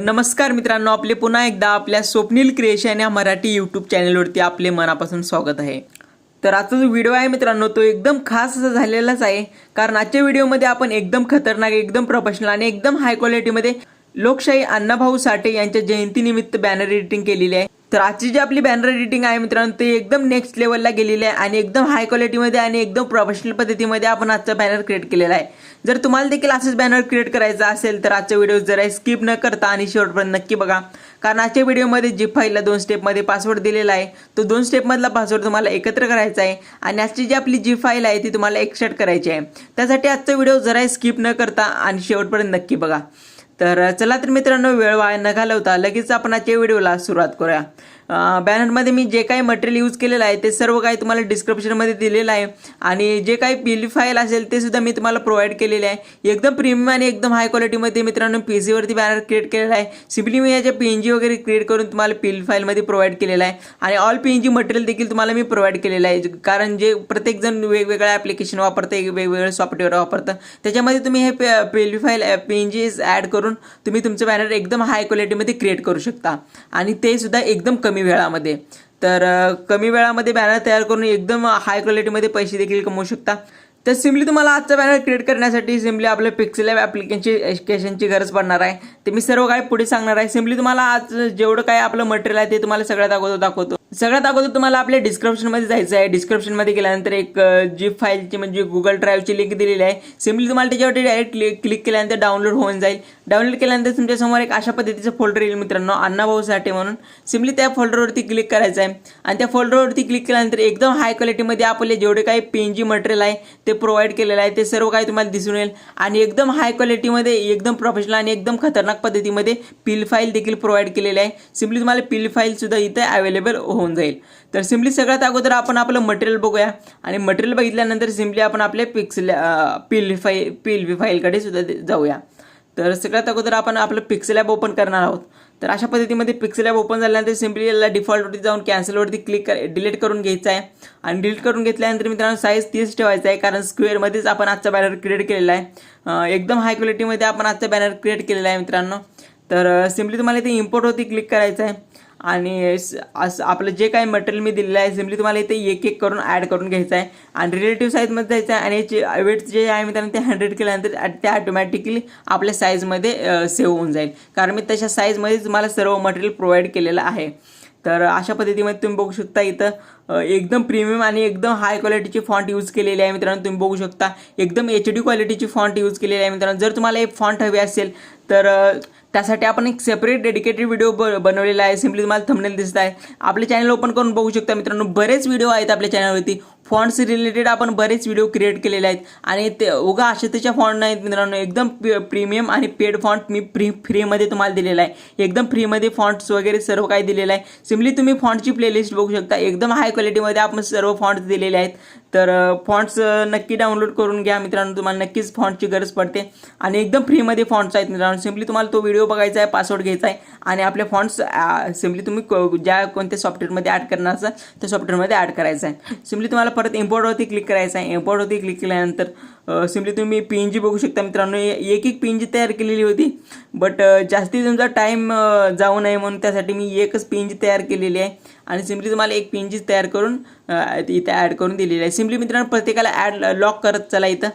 नमस्कार मित्रांनो आपले पुन्हा एकदा आपल्या स्वप्नील क्रिएशन या मराठी यूट्यूब चॅनलवरती आपले मनापासून स्वागत आहे. तर आजचा जो व्हिडिओ आहे मित्रांनो तो एकदम खास असा झालेलाच आहे. कारण आजच्या व्हिडिओमध्ये आपण एकदम खतरनाक एकदम प्रोफेशनल आणि एकदम हाय क्वालिटीमध्ये लोकशाही अण्णाभाऊ साठे यांच्या जयंतीनिमित्त बॅनर एडिटिंग केलेली आहे. तर आजची जी आपली बॅनर एडिटिंग आहे मित्रांनो ते एकदम नेक्स्ट लेवलला गेलेली आहे आणि एकदम हाय क्वालिटीमध्ये आणि एकदम प्रोफेशनल पद्धतीमध्ये आपण आजचा बॅनर क्रिएट केलेला आहे. जर तुम्हाला देखील असंच बॅनर क्रिएट करायचा असेल तर आजचा व्हिडिओ जरा स्किप न करता आणि शेवटपर्यंत नक्की बघा. कारण आजच्या व्हिडिओमध्ये जी फाईलला दोन स्टेपमध्ये पासवर्ड दिलेला आहे तो दोन स्टेपमधला पासवर्ड तुम्हाला एकत्र करायचा आहे आणि आजची जी आपली जी फाईल आहे ती तुम्हाला एक्सट्रॅक्ट करायची आहे. त्यासाठी आजचा व्हिडिओ जरा स्किप न करता आणि शेवटपर्यंत नक्की बघा. तर चला तर मित्रांनो वेळ वाया न घालवता लगेच आपण आजच्या व्हिडिओला सुरुवात करूया. बॅनरमध्ये मी जे काही मटेरियल यूज केलेलं आहे ते सर्व काही तुम्हाला डिस्क्रिप्शनमध्ये दिलेलं आहे. आणि जे काही पी फाईल असेल ते सुद्धा मी तुम्हाला प्रोव्हाइड केलेले आहे. एकदम प्रीमियम आणि एकदम हाय क्वालिटीमध्ये मित्रांनो पी सीवरती बॅनर क्रिएट केलेला आहे. सिम्पली मी याच्या पी एन जी वगैरे क्रिएट करून तुम्हाला पी फाईलमध्ये प्रोव्हाइड केलेला आहे. आणि all P N G material देखील तुम्हाला मी प्रोव्हाइड केलेलं आहे. कारण जे प्रत्येकजण वेगवेगळ्या ॲप्लिकेशन वापरतं वेगवेगळे सॉफ्टवेअर वापरतं. त्याच्यामध्ये तुम्ही हे P L file P N Gs add करून तुम्ही तुमचं बॅनर एकदम हाय क्वालिटीमध्ये क्रिएट करू शकता. आणि ते सुद्धा एकदम कमी कमी वेळामध्ये. तर कमी वेळामध्ये बॅनर तयार करून एकदम हाय क्वालिटीमध्ये पैसे देखील कमवू शकता. तर सिम्पली तुम्हाला आजचा बॅनर क्रिएट करण्यासाठी सिम्पली आपलं पिक्सेल ॲप ॲप्लिकेशनची गरज पडणार आहे. ते मी सर्व काही पुढे सांगणार आहे. सिम्पली तुम्हाला आज जेवढं काय आपलं मटेरियल आहे ते तुम्हाला सगळ्यात अगोदर दाखवतो. सगळ्यात अगोदर तुम्हाला आपल्या डिस्क्रिप्शनमध्ये जायचं आहे. डिस्क्रिप्शनमध्ये गेल्यानंतर एक जी फाईलची म्हणजे गुगल ड्राईव्हची लिंक दिलेली आहे. सिम्पली तुम्हाला त्याच्यावरती डायरेक्ट क्लिक केल्यानंतर डाउनलोड होऊन जाईल. डाउनलोड केल्यानंतर तुमच्यासमोर एक अशा पद्धतीचं फोल्डर येईल मित्रांनो. अण्णाभाऊ साठे म्हणून. सिम्पली त्या फोल्डरवरती क्लिक करायचं आहे. आणि त्या फोल्डरवरती क्लिक केल्यानंतर एकदम हाय क्वालिटीमध्ये आपले जेवढे काही पी जी मटेरियल आहे ते प्रोव्हाइड केलेलं आहे. ते सर्व काही तुम्हाला दिसून येईल. आणि एकदम हाय क्वालिटीमध्ये एकदम प्रोफेशनल आणि एकदम खतरनाक पद्धतीमध्ये पील फाईल देखील प्रोव्हाइड केलेले आहे. सिम्पली तुम्हाला पील फाईलसुद्धा इथं इथे अवेलेबल होऊन जाईल. तर सिम्पली सगळ्यात अगोदर आपण आपलं मटेरियल बघूया. आणि मटेरियल बघितल्यानंतर सिम्पली आपण आपल्या पिक्सल पील फाईल पील फाईलकडे सुद्धा जाऊया. तर सगळ्यात अगोदर आपण आपलं पिक्सेल ॲप ओपन करणार आहोत. तर अशा पद्धतीमध्ये पिक्सेल ॲप ओपन झाल्यानंतर सिम्पली याला डिफॉल्टवरती जाऊन कॅन्सलवरती क्लिक कर डिलीट करून घ्यायचं आहे. आणि डिलीट करून घेतल्यानंतर मित्रांनो साईज तीस ठेवायचा आहे कारण स्क्वेअरमध्येच आपण आजचा बॅनर क्रिएट केलेला आहे. एकदम हाय क्वालिटीमध्ये आपण आजचा बॅनर क्रिएट केलेला आहे मित्रांनो. तर सिम्पली तुम्हाला इथे इम्पोर्टवरती क्लिक करायचं आहे आणि असं आपलं जे काही मटेरियल मी दिलेलं आहे सिम्पली तुम्हाला इथे एक एक करून ॲड करून घ्यायचं आहे आणि रिलेटिव्ह साईजमध्ये जायचं आहे आणि याचे वेट जे आहे मित्रांनो ते हंड्रेड केल्यानंतर ते ऑटोमॅटिकली आपल्या साईजमध्ये सेव्ह होऊन जाईल. कारण मी तशा साईजमध्ये तुम्हाला सर्व मटेरियल प्रोव्हाइड केलेलं आहे. तर अशा पद्धतीमध्ये तुम्ही बघू शकता इथं एकदम प्रीमियम आणि एकदम हाय क्वालिटीची फॉन्ट यूज केलेली आहे मित्रांनो तुम्ही बघू शकता. एकदम एच डी क्वालिटीची फॉन्ट यूज केलेली आहे मित्रांनो. जर तुम्हाला एक फॉन्ट हवी असेल तर त्यासाठी आपण एक सेपरेट डेडिकेटेड व्हिडिओ ब बनवलेला आहे. सिम्पली तुम्हाला थंबनेल दिसत आहे. आपले चॅनल ओपन करून बघू शकता मित्रांनो. बरेच व्हिडिओ आहेत आपल्या चॅनलवरती फॉन्ट्स रिलेटेड आपण बरेच व्हिडिओ क्रिएट केलेले आहेत. आणि ते उगा असे त्याच्या फॉन्ट नाहीत मित्रांनो. एकदम प्रीमियम आणि पेड फॉन्ट मी फ्री फ्रीमध्ये तुम्हाला दिलेला आहे. एकदम फ्रीमध्ये फॉन्ट्स वगैरे सर्व काही दिलेलं आहे. सिम्पली तुम्ही फॉन्टची प्लेलिस्ट बघू शकता. एकदम हाय क्वालिटीमध्ये आपण सर्व फॉन्ट्स दिलेले आहेत. तर फॉन्ट्स नक्की डाउनलोड करून घ्या मित्रांनो. तुम्हाला नक्कीच फॉन्टची गरज पडते. आणि एकदम फ्रीमध्ये फॉन्ट्स आहेत मित्रांनो. सिम्पली तुम्हाला तो व्हिडिओ बघायचा आहे पासवर्ड घ्यायचा आहे. आणि आपले फॉन्ट्स सिम्पली तुम्ही ज्या कोणत्या सॉफ्टवेअरमध्ये ॲड करणार असाल त्या सॉफ्टवेअरमध्ये ॲड करायचं आहे. सिम्पली तुम्हाला परत इम्पोर्टवरती क्लिक करायचं आहे. इम्पोर्टवरती क्लिक केल्यानंतर सिम्पली तुम्ही पी एन जी बघू शकता मित्रांनो. एक एक पी एन जी तयार केलेली होती. बट जास्ती तुमचा टाईम जाऊ नये म्हणून त्यासाठी मी एकच पी एन जी तयार केलेली आहे. आणि सिम्पली तुम्हाला एक पी एन जी तयार करून इथं ॲड करून दिलेली आहे. सिम्पली मित्रांनो प्रत्येकाला ॲड लॉक करत चला इथं.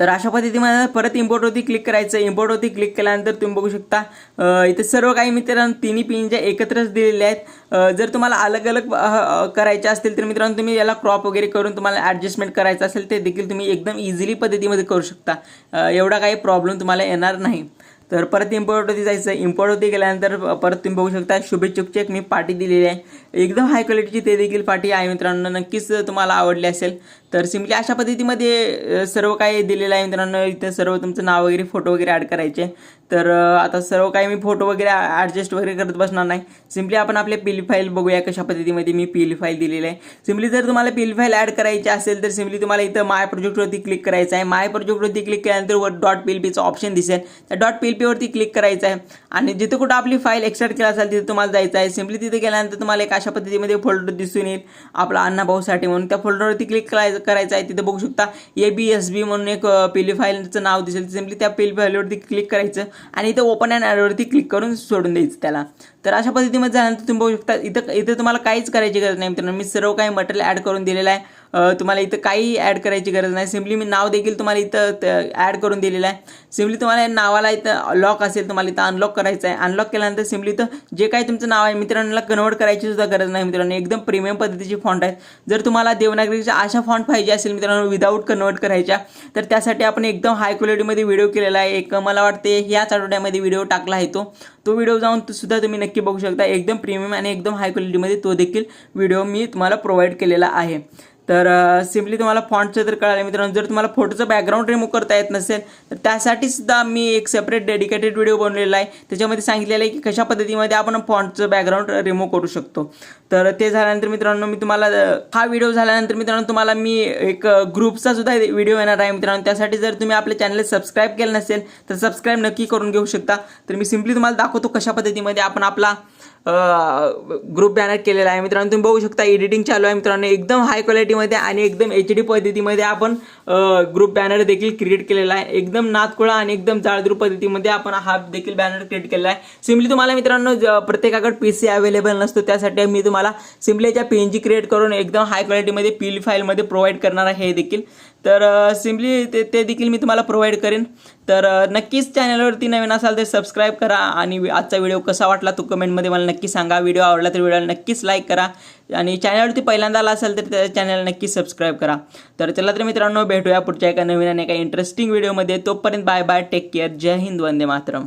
तर अशा पद्धतीमध्ये परत इम्पोर्टवरती क्लिक करायचं इम्पोर्टवरती क्लिक केल्यानंतर तुम्ही बघू शकता इथे सर्व काही मित्रांनो तिन्ही पिन ज्या एकत्रच दिलेले आहेत. जर तुम्हाला अलग अलग करायचे असतील तर मित्रांनो तुम्ही याला क्रॉप वगैरे करून तुम्हाला ॲडजस्टमेंट करायचं असेल ते देखील तुम्ही एकदम इझिली पद्धतीमध्ये करू शकता. एवढा काही प्रॉब्लेम तुम्हाला येणार नाही. तर परत इम्पोर्टवरती जायचं. इम्पोर्टवरती गेल्यानंतर परत तुम्ही बघू शकता शुभेच्छुकची एक मी पार्टी दिलेली आहे. एकदम हाय क्वालिटीची ते देखील पार्टी आहे मित्रांनो. नक्कीच तुम्हाला आवडली असेल. तर सिम्पली म्हणजे अशा पद्धतीमध्ये सर्व काही दिलेलं आहे मित्रांनो. इथं सर्व तुमचं नाव वगैरे फोटो वगैरे ॲड करायचे. तर आता सर्व काही मी फोटो वगैरे ॲडजस्ट वगैरे करत बसणार नाही. सिम्पली आपण आपले पील फाईल बघूया कशा पद्धतीमध्ये मी पील फाईल दिलेली आहे. सिम्पली जर तुम्हाला पील फाईल ॲड करायची असेल तर सिम्पली तुम्हाला इथं माय प्रोजेक्टवरती क्लिक करायचं आहे. माय प्रोजेक्टवरती क्लिक केल्यानंतर वर डॉट पील पीचं ऑप्शन दिसेल. त्या डॉट पील पीवरती क्लिक करायचं आहे. आणि जिथे कुठं आपली फाईल एक्सट्रॅक्ट केला असेल तिथे तुम्हाला जायचं आहे. सिम्पली तिथे गेल्यानंतर तुम्हाला एक अशा पद्धतीमध्ये फोल्डर दिसून येईल. आपला अण्णाभाऊसाठी म्हणून. त्या फोल्डरवरती क्लिक करायचं करायचं आहे तिथे बघू शकता. ए बी एस बी म्हणून एक पेली फाईलचं नाव दिसेल. सिम्पली त्या पेली फाईलवरती क्लिक करायचं आणि इथं ओपन अँड ॲडवरती क्लिक करून सोडून द्यायचं त्याला. तर अशा पद्धतीमध्ये झाल्यानंतर तुम्ही बघू शकता इथं इथं तुम्हाला काहीच करायची गरज नाही मित्रांनो. मी सर्व काही मटेरियल ॲड करून दिलेलं आहे. तुम्हाला इथं काही ॲड करायची गरज नाही. सिम्पली मी नाव देखील तुम्हाला इथं ॲड करून दिलेलं आहे. सिम्पली तुम्हाला नावाला इथं लॉक असेल तुम्हाला इथं अनलॉक करायचं आहे. अनलॉक केल्यानंतर सिम्पली इथं जे काही तुमचं नाव आहे मित्रांना कन्वर्ट करायची सुद्धा गरज नाही मित्रांनो. एकदम प्रीमियम पद्धतीची फॉन्ट आहेत जर तुम्हाला देवनागरीच्या अशा फॉन्ट पाहिजे असेल मित्रांनो विदाऊट कन्वर्ट करायच्या तर त्यासाठी आपण एकदम हाय क्वालिटीमध्ये व्हिडिओ केलेला आहे. एक मला वाटते ह्याच आठवड्यामध्ये व्हिडिओ टाकला आहे तो. तो व्हिडिओ जाऊन सुद्धा तुम्ही नक्की बघू शकता. एकदम प्रीमियम आणि एकदम हाय क्वालिटीमध्ये तो देखील व्हिडिओ मी तुम्हाला प्रोव्हाइड केलेला आहे. तर सिम्पली तुम्हाला फॉन्टचं तर कळालं मित्रांनो जर तुम्हाला फोटोचं बॅकग्राऊंड रिमूव्ह करता येत नसेल तर त्यासाठी सुद्धा मी एक सेपरेट डेडिकेटेड व्हिडिओ बनवलेला आहे. त्याच्यामध्ये सांगितलेलं आहे की कशा पद्धतीमध्ये आपण फॉन्टचं बॅकग्राऊंड रिमूव्ह करू शकतो. तर ते झाल्यानंतर मित्रांनो मी तुम्हाला हा व्हिडिओ झाल्यानंतर मित्रांनो तुम्हाला मी एक ग्रुपचा सुद्धा व्हिडिओ येणार आहे मित्रांनो. त्यासाठी जर तुम्ही आपल्या चॅनल सबस्क्राईब केलं नसेल तर सबस्क्राईब नक्की करून घेऊ शकता. तर मी सिम्पली तुम्हाला दाखवतो कशा पद्धतीमध्ये आपण आपला ग्रुप बॅनर केलेला आहे. मित्रांनो तुम्ही बघू शकता एडिटिंग चालू आहे. मित्रांनो एकदम हाय क्वालिटीमध्ये आणि एकदम एच डी पद्धतीमध्ये आपण ग्रुप बॅनर देखील क्रिएट केलेला आहे. एकदम नातकुळा आणि एकदम जाळद्रू पद्धतीमध्ये आपण हा देखील बॅनर क्रिएट केलेला आहे. सिम्पली तुम्हाला मित्रांनो ज- प्रत्येकाकडे पी सी अवेलेबल नसतो. त्यासाठी मी तुम्हाला सिम्पली याच्या पी एन जी क्रिएट करून एकदम हाय क्वालिटीमध्ये पी फाईलमध्ये प्रोव्हाइड करणार आहे हे देखील. तर सिम्पली ते ते देखील मी तुम्हाला प्रोव्हाइड करेन. तर नक्कीच चॅनलवरती नवीन असाल तर सबस्क्राईब करा आणि आजचा व्हिडिओ कसा वाटला तो कमेंटमध्ये मला नक्की सांगा. व्हिडिओ आवडला तर व्हिडिओला नक्कीच लाईक करा आणि चॅनलवरती पहिल्यांदा आला असेल तर त्या चॅनलला नक्की सबस्क्राईब करा. तर चला तर मित्रांनो भेटूया पुढच्या एका नवीन आणि एका इंटरेस्टिंग व्हिडिओमध्ये तोपर्यंत बाय बाय टेक केअर जय हिंद वंदे मातरम.